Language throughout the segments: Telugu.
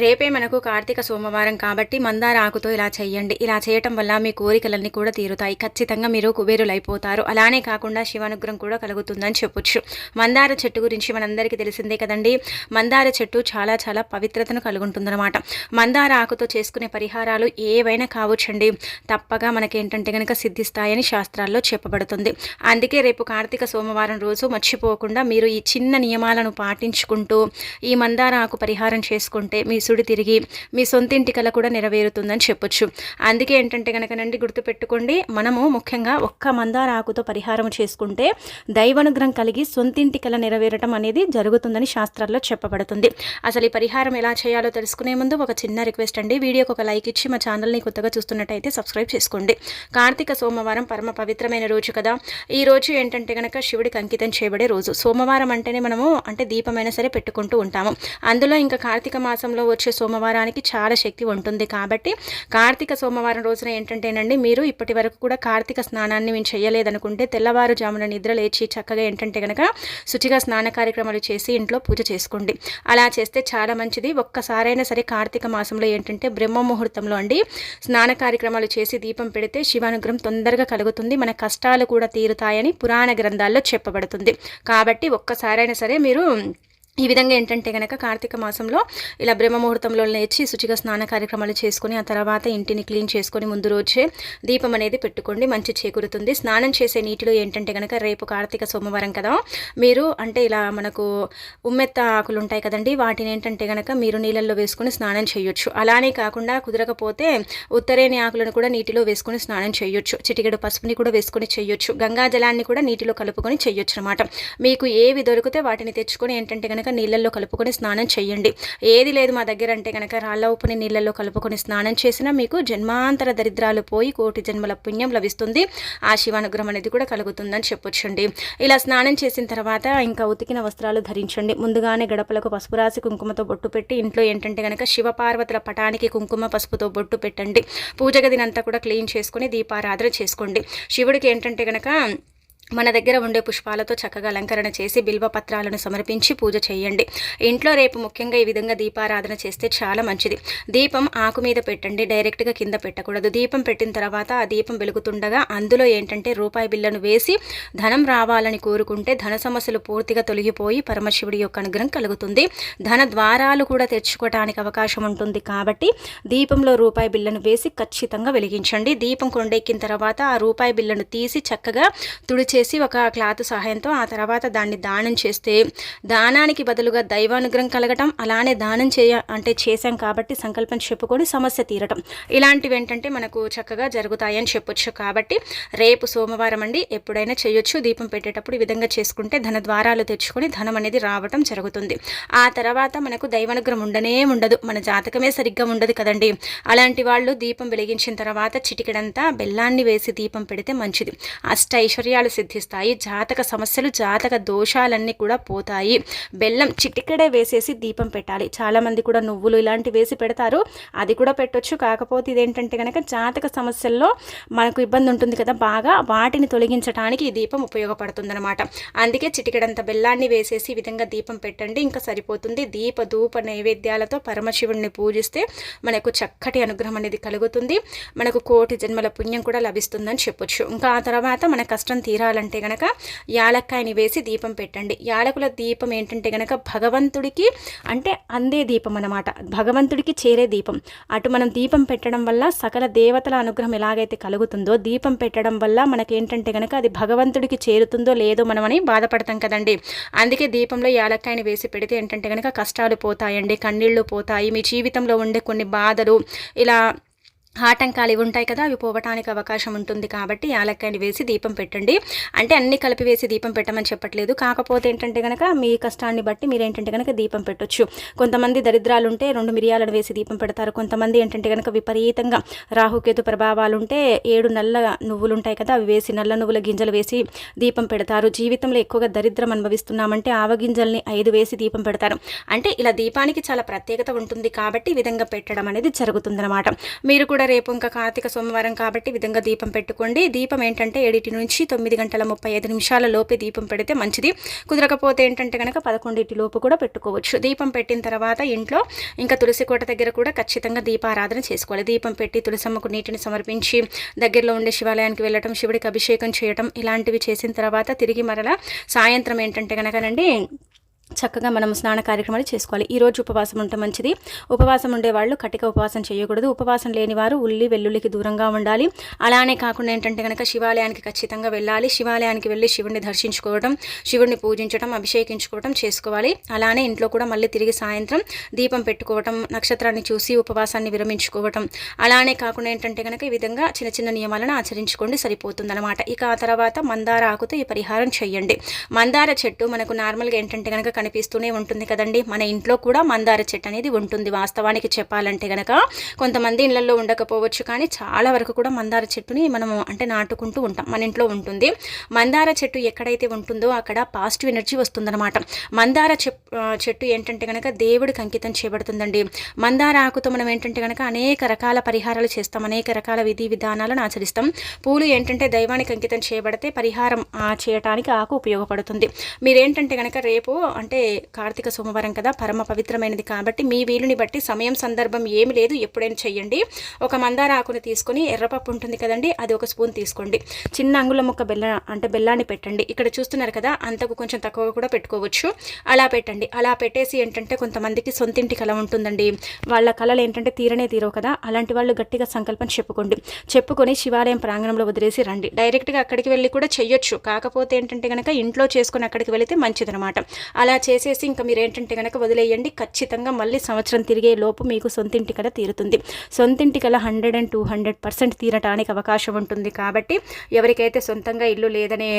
రేపే మనకు కార్తీక సోమవారం కాబట్టి మందార ఆకుతో ఇలా చేయండి ఇలా చేయటం వల్ల మీ కోరికలన్నీ కూడా తీరుతాయి. ఖచ్చితంగా మీరు కుబేరులు అయిపోతారు అలానే కాకుండా శివానుగ్రహం కూడా కలుగుతుందని చెప్పొచ్చు. మందార చెట్టు గురించి మనందరికీ తెలిసిందే కదండి. మందార చెట్టు చాలా చాలా పవిత్రతను కలుగుంటుందన్నమాట. మందార ఆకుతో చేసుకునే పరిహారాలు ఏవైనా కావచ్చండి. తప్పగా మనకేంటంటే కనుక సిద్ధిస్తాయని శాస్త్రాల్లో చెప్పబడుతుంది. అందుకే రేపు కార్తీక సోమవారం రోజు మర్చిపోకుండా మీరు ఈ చిన్న నియమాలను పాటించుకుంటూ ఈ మందార ఆకు పరిహారం చేసుకుంటే మీ సుడి తిరిగి మీ సొంతింటి కళ కూడా నెరవేరుతుందని చెప్పొచ్చు. అందుకే ఏంటంటే కనుకనండి గుర్తుపెట్టుకోండి మనము ముఖ్యంగా ఒక్క మందార ఆకుతో పరిహారం చేసుకుంటే దైవానుగ్రహం కలిగి సొంతింటి కళ నెరవేరటం అనేది జరుగుతుందని శాస్త్రాల్లో చెప్పబడుతుంది. అసలు ఈ పరిహారం ఎలా చేయాలో తెలుసుకునే ముందు ఒక చిన్న రిక్వెస్ట్ అండి. వీడియోకి ఒక లైక్ ఇచ్చి మా ఛానల్ని కొత్తగా చూస్తున్నట్టయితే సబ్స్క్రైబ్ చేసుకోండి. కార్తీక సోమవారం పరమ పవిత్రమైన రోజు కదా. ఈ రోజు ఏంటంటే కనుక శివుడికి అంకితం చేయబడే రోజు. సోమవారం అంటేనే మనము అంటే దీపమైనా సరే పెట్టుకుంటూ ఉంటాము. అందులో ఇంకా కార్తీక మాసంలో వచ్చే సోమవారానికి చాలా శక్తి ఉంటుంది కాబట్టి కార్తీక సోమవారం రోజున ఏంటంటేనండి మీరు ఇప్పటి వరకు కూడా కార్తీక స్నానాన్ని మేము చేయలేదనుకుంటే తెల్లవారుజామున నిద్ర లేచి చక్కగా ఏంటంటే కనుక శుచిగా స్నాన కార్యక్రమాలు చేసి ఇంట్లో పూజ చేసుకోండి. అలా చేస్తే చాలా మంచిది. ఒక్కసారైనా సరే కార్తీక మాసంలో ఏంటంటే బ్రహ్మ ముహూర్తంలో అండి స్నాన కార్యక్రమాలు చేసి దీపం పెడితే శివానుగ్రహం తొందరగా కలుగుతుంది. మన కష్టాలు కూడా తీరుతాయని పురాణ గ్రంథాల్లో చెప్పబడుతుంది. కాబట్టి ఒక్కసారైనా సరే మీరు ఈ విధంగా ఏంటంటే కనుక కార్తీక మాసంలో ఇలా బ్రహ్మ ముహూర్తంలో లేచి శుచిగా స్నాన కార్యక్రమాలు చేసుకొని ఆ తర్వాత ఇంటిని క్లీన్ చేసుకొని ముందు రోజే దీపం అనేది పెట్టుకోండి మంచి చేకూరుతుంది. స్నానం చేసే నీటిలో ఏంటంటే కనుక రేపు కార్తీక సోమవారం కదా మీరు అంటే ఇలా మనకు ఉమ్మెత్త ఆకులు ఉంటాయి కదండి వాటిని ఏంటంటే కనుక మీరు నీళ్ళల్లో వేసుకొని స్నానం చేయొచ్చు. అలానే కాకుండా కుదరకపోతే ఉత్తరేని ఆకులను కూడా నీటిలో వేసుకొని స్నానం చేయొచ్చు. చిటికెడు పసుపుని కూడా వేసుకొని చేయొచ్చు. గంగా జలాన్ని కూడా నీటిలో కలుపుకొని చేయొచ్చు అనమాట మీకు ఏవి దొరికితే వాటిని తెచ్చుకొని ఏంటంటే కనుక నీళ్ళల్లో కలుపుకొని స్నానం చేయండి. ఏది లేదు మా దగ్గర అంటే కనుక రాళ్ళ ఉప్పుని నీళ్ళల్లో కలుపుకొని స్నానం చేసినా మీకు జన్మాంతర దరిద్రాలు పోయి కోటి జన్మల పుణ్యం లభిస్తుంది. ఆ శివానుగ్రహం అనేది కూడా కలుగుతుందని చెప్పొచ్చండి. ఇలా స్నానం చేసిన తర్వాత ఇంకా ఉతికిన వస్త్రాలు ధరించండి. ముందుగానే గడపలకు పసుపు రాసి కుంకుమతో బొట్టు పెట్టి ఇంట్లో ఏంటంటే కనుక శివపార్వతుల పటానికి కుంకుమ పసుపుతో బొట్టు పెట్టండి. పూజ గదినంతా కూడా క్లీన్ చేసుకొని దీపారాధన చేసుకోండి. శివుడికి ఏంటంటే కనుక మన దగ్గర ఉండే పుష్పాలతో చక్కగా అలంకరణ చేసి బిల్వ పత్రాలను సమర్పించి పూజ చేయండి. ఇంట్లో రేపు ముఖ్యంగా ఈ విధంగా దీపారాధన చేస్తే చాలా మంచిది. దీపం ఆకు మీద పెట్టండి డైరెక్ట్గా కింద పెట్టకూడదు. దీపం పెట్టిన తర్వాత ఆ దీపం వెలుగుతుండగా అందులో ఏంటంటే రూపాయి బిల్లను వేసి ధనం రావాలని కోరుకుంటే ధన సమస్యలు పూర్తిగా తొలగిపోయి పరమశివుడి యొక్క అనుగ్రహం కలుగుతుంది. ధన ద్వారాలు కూడా తెచ్చుకోవడానికి అవకాశం ఉంటుంది కాబట్టి దీపంలో రూపాయి బిల్లను వేసి ఖచ్చితంగా వెలిగించండి. దీపం కొండెక్కిన తర్వాత ఆ రూపాయి బిల్లను తీసి చక్కగా తుడిచే చేసి ఒక క్లాత్ సహాయంతో ఆ తర్వాత దాన్ని దానం చేస్తే దానానికి బదులుగా దైవానుగ్రహం కలగటం అలానే దానం చేయ అంటే చేశాం కాబట్టి సంకల్పం చెప్పుకొని సమస్య తీరటం. ఇలాంటివి ఏంటంటే మనకు చక్కగా జరుగుతాయని చెప్పొచ్చు కాబట్టి రేపు సోమవారం అండి ఎప్పుడైనా చేయొచ్చు. దీపం పెట్టేటప్పుడు ఈ విధంగా చేసుకుంటే ధన ద్వారాలు తెచ్చుకొని ధనం అనేది రావటం జరుగుతుంది. ఆ తర్వాత మనకు దైవానుగ్రహం ఉండనే ఉండదు. మన జాతకమే సరిగ్గా ఉండదు కదండి. అలాంటి వాళ్ళు దీపం వెలిగించిన తర్వాత చిటికెడంతా బెల్లాన్ని వేసి దీపం పెడితే మంచిది. అష్ట ఐశ్వర్యాలు సిద్ధిస్తాయి. జాతక సమస్యలు జాతక దోషాలన్నీ కూడా పోతాయి. బెల్లం చిటికెడే వేసేసి దీపం పెట్టాలి. చాలామంది కూడా నువ్వులు ఇలాంటివి వేసి పెడతారు. అది కూడా పెట్టొచ్చు. కాకపోతే ఇదేంటంటే కనుక జాతక సమస్యల్లో మనకు ఇబ్బంది ఉంటుంది కదా బాగా. వాటిని తొలగించడానికి ఈ దీపం ఉపయోగపడుతుందన్నమాట. అందుకే చిటికెడంత బెల్లాన్ని వేసేసి ఈ విధంగా దీపం పెట్టండి. ఇంకా సరిపోతుంది. దీప ధూప నైవేద్యాలతో పరమశివుడిని పూజిస్తే మనకు చక్కటి అనుగ్రహం అనేది కలుగుతుంది. మనకు కోటి జన్మల పుణ్యం కూడా లభిస్తుందని చెప్పొచ్చు. ఇంకా ఆ తర్వాత మన కష్టం తీరాలంటే గనక యాలక్కాయని వేసి దీపం పెట్టండి. యాలకుల దీపం ఏంటంటే గనక భగవంతుడికి అంటే అందే దీపం అనమాట భగవంతుడికి చేరే దీపం. అటు మనం దీపం పెట్టడం వల్ల సకల దేవతల అనుగ్రహం ఎలాగైతే కలుగుతుందో దీపం పెట్టడం వల్ల మనకేంటంటే గనక అది భగవంతుడికి చేరుతుందో లేదో మనమని బాధపడతాం కదండి. అందుకే దీపంలో యాలక్కాయని వేసి పెడితే ఏంటంటే కనుక కష్టాలు పోతాయండి కన్నీళ్ళు పోతాయి మీ జీవితంలో ఉండే కొన్ని బాధలు ఇలా ఆటంకాలు ఇవి ఉంటాయి కదా అవి పోవటానికి అవకాశం ఉంటుంది కాబట్టి యాలక్కాయని వేసి దీపం పెట్టండి. అంటే అన్ని కలిపి వేసి దీపం పెట్టమని చెప్పట్లేదు. కాకపోతే ఏంటంటే కనుక మీ కష్టాన్ని బట్టి మీరు ఏంటంటే కనుక దీపం పెట్టొచ్చు. కొంతమంది దరిద్రాలు ఉంటే రెండు మిరియాలను వేసి దీపం పెడతారు. కొంతమంది ఏంటంటే కనుక విపరీతంగా రాహుకేతు ప్రభావాలు ఉంటే ఏడు నల్ల నువ్వులు ఉంటాయి కదా అవి వేసి నల్ల నువ్వుల గింజలు వేసి దీపం పెడతారు. జీవితంలో ఎక్కువగా దరిద్రం అనుభవిస్తున్నామంటే ఆవగింజల్ని ఐదు వేసి దీపం పెడతారు. అంటే ఇలా దీపానికి చాలా ప్రత్యేకత ఉంటుంది కాబట్టి ఈ విధంగా పెట్టడం అనేది జరుగుతుందన్నమాట. మీరు కూడా కూడా రేపు ఇంకా కార్తీక సోమవారం కాబట్టి విధంగా దీపం పెట్టుకోండి. దీపం ఏంటంటే ఏడింటి నుంచి తొమ్మిది గంటల ముప్పై ఐదు నిమిషాల లోపే దీపం పెడితే మంచిది. కుదరకపోతే ఏంటంటే కనుక పదకొండింటి లోపు కూడా పెట్టుకోవచ్చు. దీపం పెట్టిన తర్వాత ఇంట్లో ఇంకా తులసి కోట దగ్గర కూడా ఖచ్చితంగా దీపారాధన చేసుకోవాలి. దీపం పెట్టి తులసమ్మకు నీటిని సమర్పించి దగ్గరలో ఉండే శివాలయానికి వెళ్ళటం శివుడికి అభిషేకం చేయటం ఇలాంటివి చేసిన తర్వాత తిరిగి మరలా సాయంత్రం ఏంటంటే కనుకనండి చక్కగా మనం స్నాన కార్యక్రమాలు చేసుకోవాలి. ఈరోజు ఉపవాసం ఉంటే మంచిది. ఉపవాసం ఉండేవాళ్ళు కటిక ఉపవాసం చేయకూడదు. ఉపవాసం లేని వారు ఉల్లి వెల్లుల్లికి దూరంగా ఉండాలి. అలానే కాకుండా ఏంటంటే కనుక శివాలయానికి ఖచ్చితంగా వెళ్ళాలి. శివాలయానికి వెళ్ళి శివుణ్ణి దర్శించుకోవడం శివుణ్ణి పూజించడం అభిషేకించుకోవడం చేసుకోవాలి. అలానే ఇంట్లో కూడా మళ్ళీ తిరిగి సాయంత్రం దీపం పెట్టుకోవటం నక్షత్రాన్ని చూసి ఉపవాసాన్ని విరమించుకోవటం. అలానే కాకుండా ఏంటంటే కనుక ఈ విధంగా చిన్న చిన్న నియమాలను ఆచరించుకోండి. సరిపోతుందన్నమాట. ఇక ఆ తర్వాత మందార ఆకుతో ఈ పరిహారం చేయండి. మందార చెట్టు మనకు నార్మల్గా ఏంటంటే కనుక కనిపిస్తూనే ఉంటుంది కదండి. మన ఇంట్లో కూడా మందార చెట్టు అనేది ఉంటుంది వాస్తవానికి చెప్పాలంటే కనుక కొంతమంది ఇళ్ళలో ఉండకపోవచ్చు కానీ చాలా వరకు కూడా మందార చెట్టుని మనము అంటే నాటుకుంటూ ఉంటాం. మన ఇంట్లో ఉంటుంది. మందార చెట్టు ఎక్కడైతే ఉంటుందో అక్కడ పాజిటివ్ ఎనర్జీ వస్తుందన్నమాట. మందార చెట్టు ఏంటంటే కనుక దేవుడికి అంకితం చేయబడుతుందండి. మందార ఆకుతో మనం ఏంటంటే కనుక అనేక రకాల పరిహారాలు చేస్తాం. అనేక రకాల విధి విధానాలను ఆచరిస్తాం. పూలు ఏంటంటే దైవానికి అంకితం చేయబడితే పరిహారం చేయటానికి ఆకు ఉపయోగపడుతుంది. మీరేంటంటే కనుక రేపు అంటే అంటే కార్తీక సోమవారం కదా పరమ పవిత్రమైనది కాబట్టి మీ వీలుని బట్టి సమయం సందర్భం ఏమి లేదు. ఎప్పుడైనా చెయ్యండి. ఒక మందార ఆకుని తీసుకొని ఎర్రపప్పు ఉంటుంది కదండి అది ఒక స్పూన్ తీసుకోండి. చిన్న అంగుళం ఒక బెల్ల అంటే బెల్లాన్ని పెట్టండి. ఇక్కడ చూస్తున్నారు కదా అంతకు కొంచెం తక్కువగా కూడా పెట్టుకోవచ్చు. అలా పెట్టండి. అలా పెట్టేసి ఏంటంటే కొంతమందికి సొంతింటి కళ ఉంటుందండి. వాళ్ళ కళలు ఏంటంటే తీరనే తీరవు కదా అలాంటి వాళ్ళు గట్టిగా సంకల్పం చెప్పుకోండి. చెప్పుకొని శివాలయం ప్రాంగణంలో వదిలేసి రండి. డైరెక్ట్గా అక్కడికి వెళ్ళి కూడా చెయ్యొచ్చు. కాకపోతే ఏంటంటే కనుక ఇంట్లో చేసుకొని అక్కడికి వెళితే మంచిదనమాట. అలా చేసేసి ఇంకా మీరు ఏంటంటే కనుక వదిలేయండి. ఖచ్చితంగా మళ్ళీ సంవత్సరం తిరిగే లోపు మీకు సొంతింటి కల తీరుతుంది. సొంతింటి కల hundred and two hundred percent తీరటానికి అవకాశం ఉంటుంది. కాబట్టి ఎవరికైతే సొంతంగా ఇల్లు లేదనే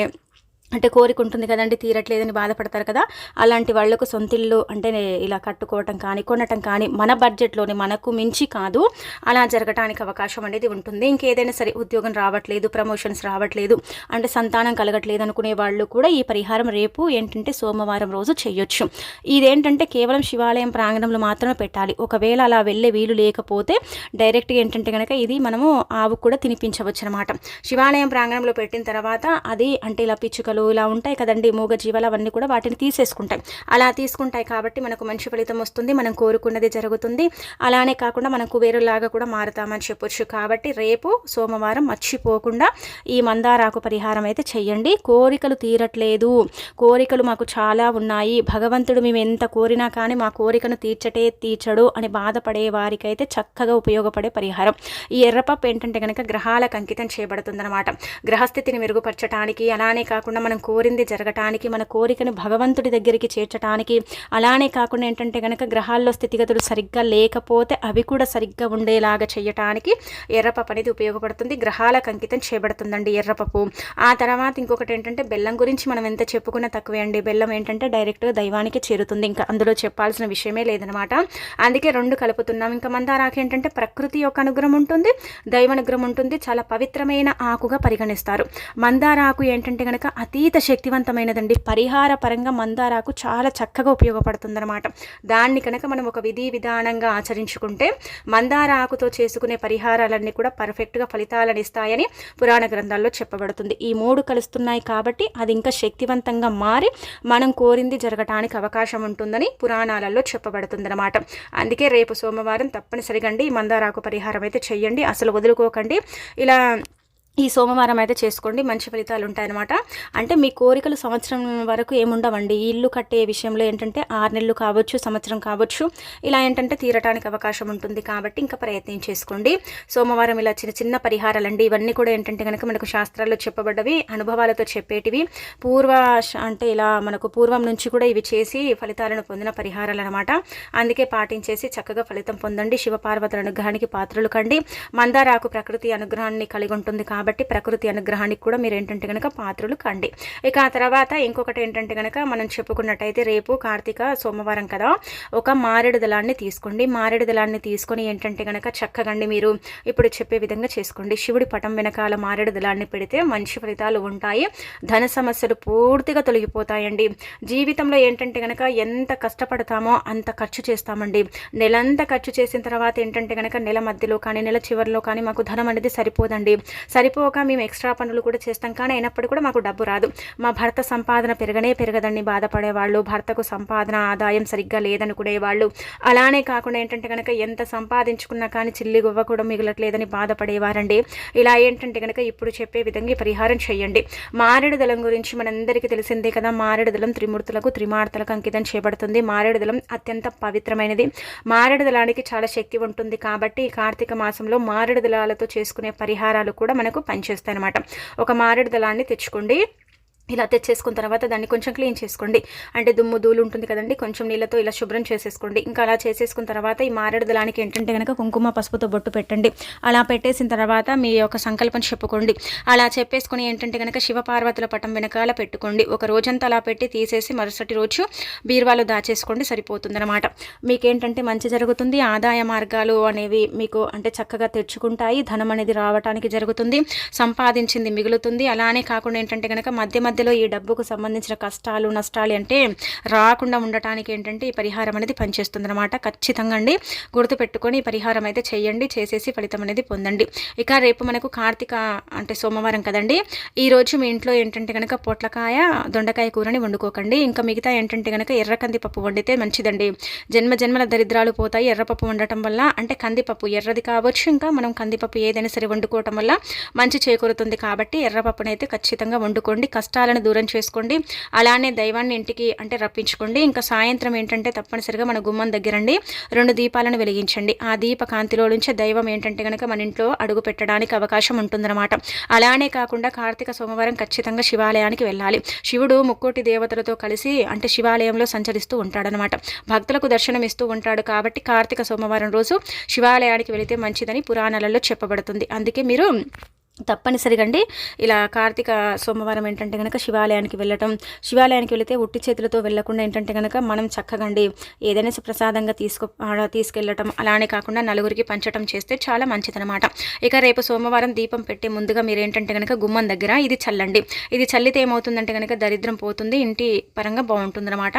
అంటే కోరిక ఉంటుంది కదండి తీరట్లేదని బాధపడతారు కదా. అలాంటి వాళ్ళకు సొంతిల్లు అంటే ఇలా కట్టుకోవటం కానీ కొనటం కానీ మన బడ్జెట్లోనే మనకు మించి కాదు. అలా జరగటానికి అవకాశం అనేది ఉంటుంది. ఇంకేదైనా సరే ఉద్యోగం రావట్లేదు ప్రమోషన్స్ రావట్లేదు అంటే సంతానం కలగట్లేదు అనుకునే వాళ్ళు కూడా ఈ పరిహారం రేపు ఏంటంటే సోమవారం రోజు చేయొచ్చు. ఇదేంటంటే కేవలం శివాలయం ప్రాంగణంలో మాత్రమే పెట్టాలి. ఒకవేళ అలా వెళ్ళే వీలు లేకపోతే డైరెక్ట్గా ఏంటంటే కనుక ఇది మనము ఆవు కూడా తినిపించవచ్చు అనమాట శివాలయం ప్రాంగణంలో పెట్టిన తర్వాత అది అంటే ఇలా పిచ్చుకలు ఇలా ఉంటాయి కదండి మూగ జీవాలు అవన్నీ కూడా వాటిని తీసేసుకుంటాయి. అలా తీసుకుంటాయి కాబట్టి మనకు మంచి ఫలితం వస్తుంది మనం కోరుకున్నది జరుగుతుంది. అలానే కాకుండా మనం కుబేరులాగా కూడా మారుతామని చెప్పొచ్చు. కాబట్టి రేపు సోమవారం మర్చిపోకుండా ఈ మందారాకు పరిహారం అయితే చెయ్యండి. కోరికలు తీరట్లేదు. కోరికలు మాకు చాలా ఉన్నాయి. భగవంతుడు మేము ఎంత కోరినా కానీ మా కోరికను తీర్చటే తీర్చడు అని బాధపడే వారికైతే చక్కగా ఉపయోగపడే పరిహారం. ఈ ఎర్రపప్పు ఏంటంటే కనుక గ్రహాలకు అంకితం చేయబడుతుందన్నమాట. గ్రహస్థితిని మెరుగుపరచడానికి అలానే కాకుండా మనం కోరింది జరగటానికి మన కోరికను భగవంతుడి దగ్గరికి చేర్చటానికి. అలానే కాకుండా ఏంటంటే కనుక గ్రహాల్లో స్థితిగతులు సరిగ్గా లేకపోతే అవి కూడా సరిగ్గా ఉండేలాగా చేయటానికి ఎర్రపప్పు అనేది ఉపయోగపడుతుంది. గ్రహాలకు అంకితం చేయబడుతుందండి ఎర్రపప్పు. ఆ తర్వాత ఇంకొకటి ఏంటంటే బెల్లం గురించి మనం ఎంత చెప్పుకున్నా తక్కువే అండి. బెల్లం ఏంటంటే డైరెక్ట్గా దైవానికి చేరుతుంది. ఇంకా అందులో చెప్పాల్సిన విషయమే లేదనమాట. అందుకే రెండు కలుపుతున్నాం. ఇంకా మందారాకు ఏంటంటే ప్రకృతి యొక్క అనుగ్రహం ఉంటుంది దైవ అనుగ్రహం ఉంటుంది. చాలా పవిత్రమైన ఆకుగా పరిగణిస్తారు. మందారాకు ఏంటంటే కనుక అతీత శక్తివంతమైనదండి. పరిహార పరంగా మందారాకు చాలా చక్కగా ఉపయోగపడుతుందన్నమాట. దాన్ని కనుక మనం ఒక విధి విధానంగా ఆచరించుకుంటే మందార ఆకుతో చేసుకునే పరిహారాలన్నీ కూడా పర్ఫెక్ట్గా ఫలితాలను ఇస్తాయని పురాణ గ్రంథాల్లో చెప్పబడుతుంది. ఈ మూడు కలుస్తున్నాయి కాబట్టి అది ఇంకా శక్తివంతంగా మారి మనం కోరింది జరగటానికి అవకాశం ఉంటుందని పురాణాలలో చెప్పబడుతుందన్నమాట. అందుకే రేపు సోమవారం తప్పనిసరిగా అండి మందారాకు పరిహారం అయితే చెయ్యండి అసలు వదులుకోకండి. ఇలా ఈ సోమవారం అయితే చేసుకోండి. మంచి ఫలితాలు ఉంటాయన్నమాట. అంటే మీ కోరికలు సంవత్సరం వరకు ఏముండవండి. ఇల్లు కట్టే విషయంలో ఏంటంటే ఆరు నెలలు కావచ్చు సంవత్సరం కావచ్చు ఇలా ఏంటంటే తీరటానికి అవకాశం ఉంటుంది. కాబట్టి ఇంకా ప్రయత్నం చేసుకోండి. సోమవారం ఇలా చిన్న చిన్న పరిహారాలు అండి ఇవన్నీ కూడా ఏంటంటే కనుక మనకు శాస్త్రాల్లో చెప్పబడ్డవి అనుభవాలతో చెప్పేటివి. పూర్వ అంటే ఇలా మనకు పూర్వం నుంచి కూడా ఇవి చేసి ఫలితాలను పొందిన పరిహారాలు అనమాట అందుకే పాటించేసి చక్కగా ఫలితం పొందండి. శివపార్వతుల అనుగ్రహానికి పాత్రలు కండి. మందారాకు ప్రకృతి అనుగ్రహాన్ని కలిగి ఉంటుంది కాబట్టి కాబట్టి ప్రకృతి అనుగ్రహానికి కూడా మీరు ఏంటంటే కనుక పాత్రలు కండి. ఇక ఆ తర్వాత ఇంకొకటి ఏంటంటే కనుక మనం చెప్పుకున్నట్టయితే రేపు కార్తీక సోమవారం కదా ఒక మారేడు దళాన్ని తీసుకోండి. మారేడు దళాన్ని తీసుకొని ఏంటంటే కనుక చక్కగండి మీరు. ఇప్పుడు చెప్పే విధంగా చేసుకోండి. శివుడి పటం వెనకాల మారేడు దళాన్ని పెడితే మంచి ఫలితాలు ఉంటాయి. ధన సమస్యలు పూర్తిగా తొలగిపోతాయండి. జీవితంలో ఏంటంటే కనుక ఎంత కష్టపడతామో అంత ఖర్చు చేస్తామండి. నెలంతా ఖర్చు చేసిన తర్వాత ఏంటంటే కనుక నెల మధ్యలో కానీ నెల చివరిలో కానీ మాకు ధనం అనేది సరిపోదండి. సరి అయిపోక మేము ఎక్స్ట్రా పనులు కూడా చేస్తాం. కానీ అయినప్పుడు కూడా మాకు డబ్బు రాదు. మా భర్త సంపాదన పెరగనే పెరగదండి బాధపడేవాళ్ళు. భర్తకు సంపాదన ఆదాయం సరిగ్గా లేదనుకునేవాళ్ళు. అలానే కాకుండా ఏంటంటే కనుక ఎంత సంపాదించుకున్నా కానీ చిల్లి గువ్వ కూడా మిగలట్లేదని బాధపడేవారండి. ఇలా ఏంటంటే కనుక ఇప్పుడు చెప్పే విధంగా పరిహారం చేయండి. మారేడు దళం గురించి మనందరికీ తెలిసిందే కదా. మారేడు దళం త్రిమూర్తులకు త్రిమార్తలకు అంకితం చేయబడుతుంది. మారేడు దళం అత్యంత పవిత్రమైనది. మారేడు దళానికి చాలా శక్తి ఉంటుంది. కాబట్టి ఈ కార్తీక మాసంలో మారేడు దళాలతో చేసుకునే పరిహారాలు కూడా మనకు పనిచేస్తాయి అనమాట ఒక మారేడు దళాన్ని తెచ్చుకోండి. ఇలా తెచ్చేసుకున్న తర్వాత దాన్ని కొంచెం క్లీన్ చేసుకోండి. అంటే దుమ్ము ధూళి ఉంటుంది కదండి కొంచెం నీళ్ళతో ఇలా శుభ్రం చేసేసుకోండి. ఇంకా అలా చేసేసుకున్న తర్వాత ఈ మారేడు దళానికి ఏంటంటే కనుక కుంకుమ పసుపుతో బొట్టు పెట్టండి. అలా పెట్టేసిన తర్వాత మీ యొక్క సంకల్పం చెప్పుకోండి. అలా చెప్పేసుకుని ఏంటంటే కనుక శివపార్వతుల పటం వెనకాల పెట్టుకోండి. ఒక రోజంతా అలా పెట్టి తీసేసి మరుసటి రోజు బీరువాలో దాచేసుకోండి సరిపోతుందన్నమాట. మీకేంటంటే మంచి జరుగుతుంది ఆదాయ మార్గాలు అనేవి మీకు అంటే చక్కగా తెచ్చుకుంటాయి. ధనం అనేది రావడానికి జరుగుతుంది సంపాదించింది మిగులుతుంది. అలానే కాకుండా ఏంటంటే కనుక మధ్య మధ్యలో ఈ డబ్బుకు సంబంధించిన కష్టాలు నష్టాలు అంటే రాకుండా ఉండటానికి ఏంటంటే ఈ పరిహారం అనేది పనిచేస్తుంది అనమాట ఖచ్చితంగా అండి. గుర్తుపెట్టుకొని ఈ పరిహారం అయితే చేయండి. చేసేసి ఫలితం అనేది పొందండి. ఇక రేపు మనకు కార్తీక అంటే సోమవారం కదండి. ఈ రోజు మీ ఇంట్లో ఏంటంటే కనుక పొట్లకాయ దొండకాయ కూరని వండుకోకండి. ఇంకా మిగతా ఏంటంటే కనుక ఎర్ర కందిపప్పు వండితే మంచిదండి. జన్మ జన్మల దరిద్రాలు పోతాయి. ఎర్రపప్పు వండటం వల్ల అంటే కందిపప్పు ఎర్రది కావచ్చు. ఇంకా మనం కందిపప్పు ఏదైనా సరే వండుకోవటం వల్ల మంచి చేకూరుతుంది కాబట్టి ఎర్రపప్పునైతే ఖచ్చితంగా వండుకోండి. కష్టాలను దూరం చేసుకోండి. అలానే దైవాన్ని ఇంటికి అంటే రప్పించుకోండి. ఇంకా సాయంత్రం ఏంటంటే తప్పనిసరిగా మన గుమ్మం దగ్గరండి. రెండు దీపాలను వెలిగించండి. ఆ దీప కాంతిలో నుంచే దైవం ఏంటంటే కనుక మన ఇంట్లో అడుగు పెట్టడానికి అవకాశం ఉంటుందన్నమాట. అలానే కాకుండా కార్తీక సోమవారం ఖచ్చితంగా శివాలయానికి వెళ్ళాలి. శివుడు ముక్కోటి దేవతలతో కలిసి అంటే శివాలయంలో సంచరిస్తూ ఉంటాడనమాట భక్తులకు దర్శనం ఇస్తూ ఉంటాడు కాబట్టి కార్తీక సోమవారం రోజు శివాలయానికి వెళితే మంచిదని పురాణాలలో చెప్పబడుతుంది. అందుకే మీరు తప్పనిసరిగా అండి ఇలా కార్తీక సోమవారం ఏంటంటే కనుక శివాలయానికి వెళ్ళటం శివాలయానికి వెళితే ఉట్టి చేతులతో వెళ్ళకుండా ఏంటంటే కనుక మనం చక్కగా అండి ఏదైనా ప్రసాదంగా తీసుకు తీసుకెళ్ళటం అలానే కాకుండా నలుగురికి పంచటం చేస్తే చాలా మంచిదనమాట ఇక రేపు సోమవారం దీపం పెట్టే ముందుగా మీరు ఏంటంటే కనుక గుమ్మం దగ్గర ఇది చల్లండి. ఇది చల్లితే ఏమవుతుందంటే కనుక దరిద్రం పోతుంది ఇంటి పరంగా బాగుంటుందన్నమాట.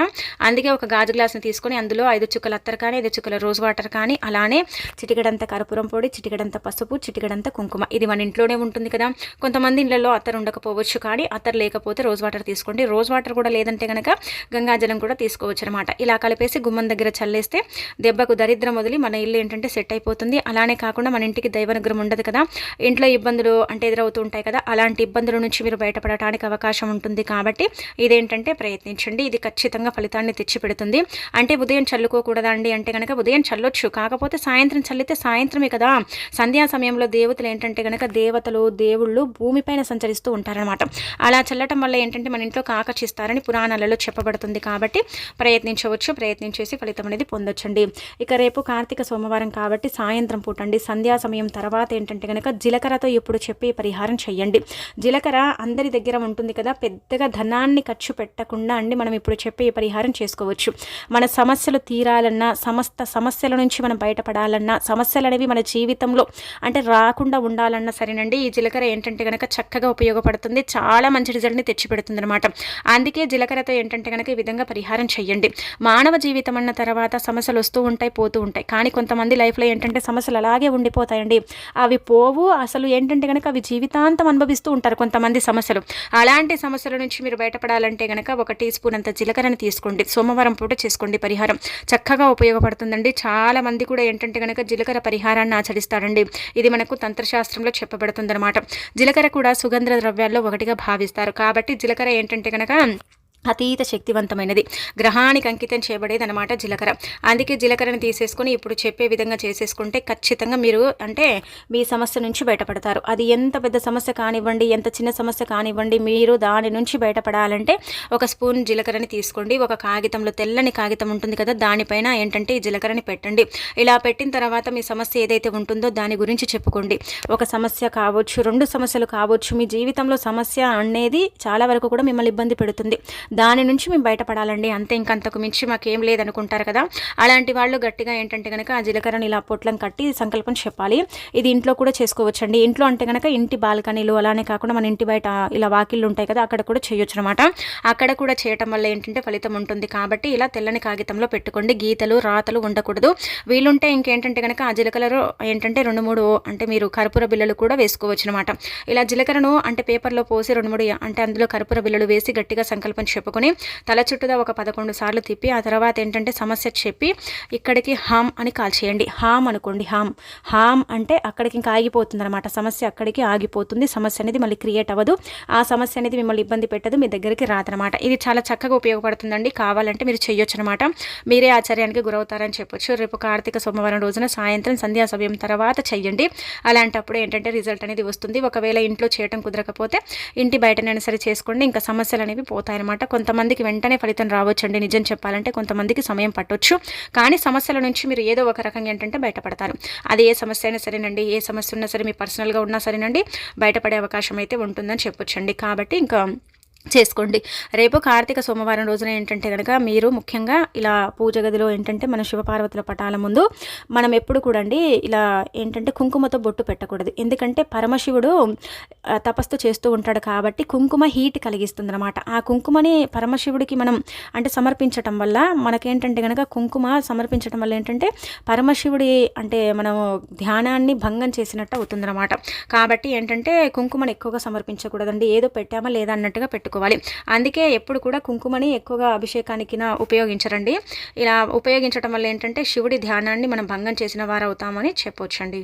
అందుకే ఒక గాజు గ్లాస్ని తీసుకొని అందులో ఐదు చుక్కల అత్తర్ కానీ ఐదు చుక్కల రోజ్ వాటర్ కానీ అలానే చిటికడంత కర్పూరం పొడి చిటికడంత పసుపు చిటికడంత కుంకుమ. ఇది మన ఇంట్లోనే ఉంటుంది కదా. కొంతమంది ఇళ్ళలో అత్తర్ ఉండకపోవచ్చు కానీ అత్తర్ లేకపోతే రోజ్ వాటర్ తీసుకోండి. రోజ్ వాటర్ కూడా లేదంటే కనుక గంగాజలం కూడా తీసుకోవచ్చు అనమాట ఇలా కలిపేసి గుమ్మం దగ్గర చల్లేస్తే దెబ్బకు దరిద్రం వదిలి మన ఇల్లు ఏంటంటే సెట్ అయిపోతుంది. అలానే కాకుండా మన ఇంటికి దైవనుగ్రహం ఉండదు కదా. ఇంట్లో ఇబ్బందులు అంటే ఎదురవుతూ ఉంటాయి కదా. అలాంటి ఇబ్బందుల నుంచి మీరు బయటపడటానికి అవకాశం ఉంటుంది కాబట్టి ఇదేంటంటే ప్రయత్నించండి. ఇది ఖచ్చితంగా ఫలితాన్ని తెచ్చిపెడుతుంది. అంటే ఉదయం చల్లుకోకూడదా అండి అంటే కనుక ఉదయం చల్లొచ్చు. కాకపోతే సాయంత్రం చల్లితే సాయంత్రమే కదా. సంధ్యా సమయంలో దేవతలు ఏంటంటే కనుక దేవతలు దేవతలు దేవుళ్ళు భూమిపైన సంచరిస్తూ ఉంటారనమాట అలా చల్లటం వల్ల ఏంటంటే మన ఇంట్లో ఆకర్షిస్తారని పురాణాలలో చెప్పబడుతుంది కాబట్టి ప్రయత్నించవచ్చు ప్రయత్నించేసి ఫలితం అనేది పొందొచ్చండి. ఇక రేపు కార్తీక సోమవారం కాబట్టి సాయంత్రం పూటండి సంధ్యా సమయం తర్వాత ఏంటంటే కనుక జీలకర్రతో ఇప్పుడు చెప్పి పరిహారం చేయండి జీలకర్ర అందరి దగ్గర ఉంటుంది కదా పెద్దగా ధనాన్ని ఖర్చు పెట్టకుండా అండి మనం ఇప్పుడు చెప్పే పరిహారం చేసుకోవచ్చు. మన సమస్యలు తీరాలన్నా సమస్త సమస్యల నుంచి మనం బయటపడాలన్నా సమస్యలు అనేవి మన జీవితంలో అంటే రాకుండా ఉండాలన్నా సరేనండి. ఈ జీలకర్ర ఏంటంటే కనుక చక్కగా ఉపయోగపడుతుంది. చాలా మంచి రిజల్ట్ని తెచ్చిపెడుతుంది అనమాట అందుకే జీలకర్రతో ఏంటంటే కనుక ఈ విధంగా పరిహారం చేయండి మానవ జీవితం అన్న తర్వాత సమస్యలు వస్తూ ఉంటాయి పోతూ ఉంటాయి. కానీ కొంతమంది లైఫ్లో ఏంటంటే సమస్యలు అలాగే ఉండిపోతాయండి. అవి పోవు అసలు ఏంటంటే కనుక అవి జీవితాంతం అనుభవిస్తూ ఉంటారు కొంతమంది సమస్యలు. అలాంటి సమస్యల నుంచి మీరు బయటపడాలంటే కనుక ఒక టీ స్పూన్ అంత జీలకర్రని తీసుకోండి. సోమవారం పూట చేసుకోండి పరిహారం. చక్కగా ఉపయోగపడుతుందండి. చాలా మంది కూడా ఏంటంటే కనుక జీలకర్ర పరిహారాన్ని ఆచరిస్తారండి. ఇది మనకు తంత్రశాస్త్రంలో చెప్పబడుతుంది అనమాట జీలకర్ర కూడా సుగంధ ద్రవ్యాల్లో ఒకటిగా భావిస్తారు. కాబట్టి జీలకర్ర ఏంటంటే కనుక అతీత శక్తివంతమైనది. గ్రహానికి అంకితం చేయబడేది అనమాట జీలకర్ర. అందుకే జీలకర్రని తీసేసుకొని ఇప్పుడు చెప్పే విధంగా చేసేసుకుంటే ఖచ్చితంగా మీరు అంటే మీ సమస్య నుంచి బయటపడతారు. అది ఎంత పెద్ద సమస్య కానివ్వండి ఎంత చిన్న సమస్య కానివ్వండి మీరు దాని నుంచి బయటపడాలంటే ఒక స్పూన్ జీలకర్రని తీసుకోండి. ఒక కాగితంలో తెల్లని కాగితం ఉంటుంది కదా దానిపైన ఏంటంటే ఈ జీలకర్రని పెట్టండి. ఇలా పెట్టిన తర్వాత మీ సమస్య ఏదైతే ఉంటుందో దాని గురించి చెప్పుకోండి. ఒక సమస్య కావచ్చు రెండు సమస్యలు కావచ్చు మీ జీవితంలో సమస్య అనేది చాలా వరకు కూడా మిమ్మల్ని ఇబ్బంది పెడుతుంది. దాని నుంచి మేము బయటపడాలండి. అంతే ఇంకంతకు మించి మాకేం లేదనుకుంటారు కదా. అలాంటి వాళ్ళు గట్టిగా ఏంటంటే కనుక ఆ జీలకర్రని ఇలా పొట్లం కట్టి సంకల్పం చెప్పాలి. ఇది ఇంట్లో కూడా చేసుకోవచ్చండి. ఇంట్లో అంటే కనుక ఇంటి బాల్కనీలు అలానే కాకుండా మన ఇంటి బయట ఇలా వాకిళ్ళు ఉంటాయి కదా అక్కడ కూడా చేయొచ్చు అనమాట అక్కడ కూడా చేయటం వల్ల ఏంటంటే ఫలితం ఉంటుంది. కాబట్టి ఇలా తెల్లని కాగితంలో పెట్టుకోండి. గీతలు రాతలు ఉండకూడదు. వీలుంటే ఇంకేంటంటే కనుక ఆ జీలకర్రలో ఏంటంటే రెండు మూడు అంటే మీరు కర్పూర బిల్లలు కూడా వేసుకోవచ్చు అనమాట ఇలా జీలకర్రను అంటే పేపర్లో పోసి రెండు మూడు అంటే అందులో కర్పూర బిల్లలు వేసి గట్టిగా సంకల్పం చెప్పుకొని తల చుట్టూదా ఒక పదకొండు సార్లు తిప్పి ఆ తర్వాత ఏంటంటే సమస్య చెప్పి ఇక్కడికి హామ్ అని కాల్ చేయండి. హామ్ అనుకోండి హామ్. హామ్ అంటే అక్కడికి ఇంకా ఆగిపోతుంది అనమాట సమస్య అక్కడికి ఆగిపోతుంది. సమస్య అనేది మళ్ళీ క్రియేట్ అవ్వదు. ఆ సమస్య అనేది మిమ్మల్ని ఇబ్బంది పెట్టదు. మీ దగ్గరికి రాదనమాట ఇది చాలా చక్కగా ఉపయోగపడుతుందండి. కావాలంటే మీరు చేయొచ్చు అనమాట మీరే ఆచార్యానికి గురవుతారని చెప్పొచ్చు. రేపు కార్తీక సోమవారం రోజున సాయంత్రం సంధ్యా సమయం తర్వాత చెయ్యండి అలాంటప్పుడు ఏంటంటే రిజల్ట్ అనేది వస్తుంది. ఒకవేళ ఇంట్లో చేయడం కుదరకపోతే ఇంటి బయటనైనా సరే చేసుకోండి. ఇంకా సమస్యలు అనేవి పోతాయన్నమాట. కొంతమందికి వెంటనే ఫలితం రావచ్చండి. నిజం చెప్పాలంటే కొంతమందికి సమయం పట్టొచ్చు. కానీ సమస్యల నుంచి మీరు ఏదో ఒక రకంగా ఏంటంటే బయటపడతారు. అది ఏ సమస్య అయినా సరేనండి. ఏ సమస్య ఉన్నా సరే మీ పర్సనల్గా ఉన్నా సరేనండి బయటపడే అవకాశం అయితే ఉంటుందని చెప్పొచ్చండి. కాబట్టి ఇంకా చేసుకోండి. రేపు కార్తీక సోమవారం రోజున ఏంటంటే కనుక మీరు ముఖ్యంగా ఇలా పూజ గదిలో ఏంటంటే మన శివపార్వతుల పటాల ముందు మనం ఎప్పుడు కూడా అండి ఇలా ఏంటంటే కుంకుమతో బొట్టు పెట్టకూడదు. ఎందుకంటే పరమశివుడు తపస్సు చేస్తూ ఉంటాడు కాబట్టి కుంకుమ హీట్ కలిగిస్తుంది అనమాట ఆ కుంకుమని పరమశివుడికి మనం అంటే సమర్పించటం వల్ల మనకేంటంటే కనుక కుంకుమ సమర్పించడం వల్ల ఏంటంటే పరమశివుడి అంటే మనం ధ్యానాన్ని భంగం చేసినట్టు అవుతుందన్నమాట. కాబట్టి ఏంటంటే కుంకుమని ఎక్కువగా సమర్పించకూడదండి. ఏదో పెట్టామా లేదా అన్నట్టుగా పెట్టుకో పెట్టుకోవాలి అందుకే ఎప్పుడు కూడా కుంకుమని ఎక్కువగా అభిషేకానికి ఉపయోగించరండి. ఇలా ఉపయోగించడం వల్ల ఏంటంటే శివుడి ధ్యానాన్ని మనం భంగం చేసిన వారు అవుతామని చెప్పొచ్చండి.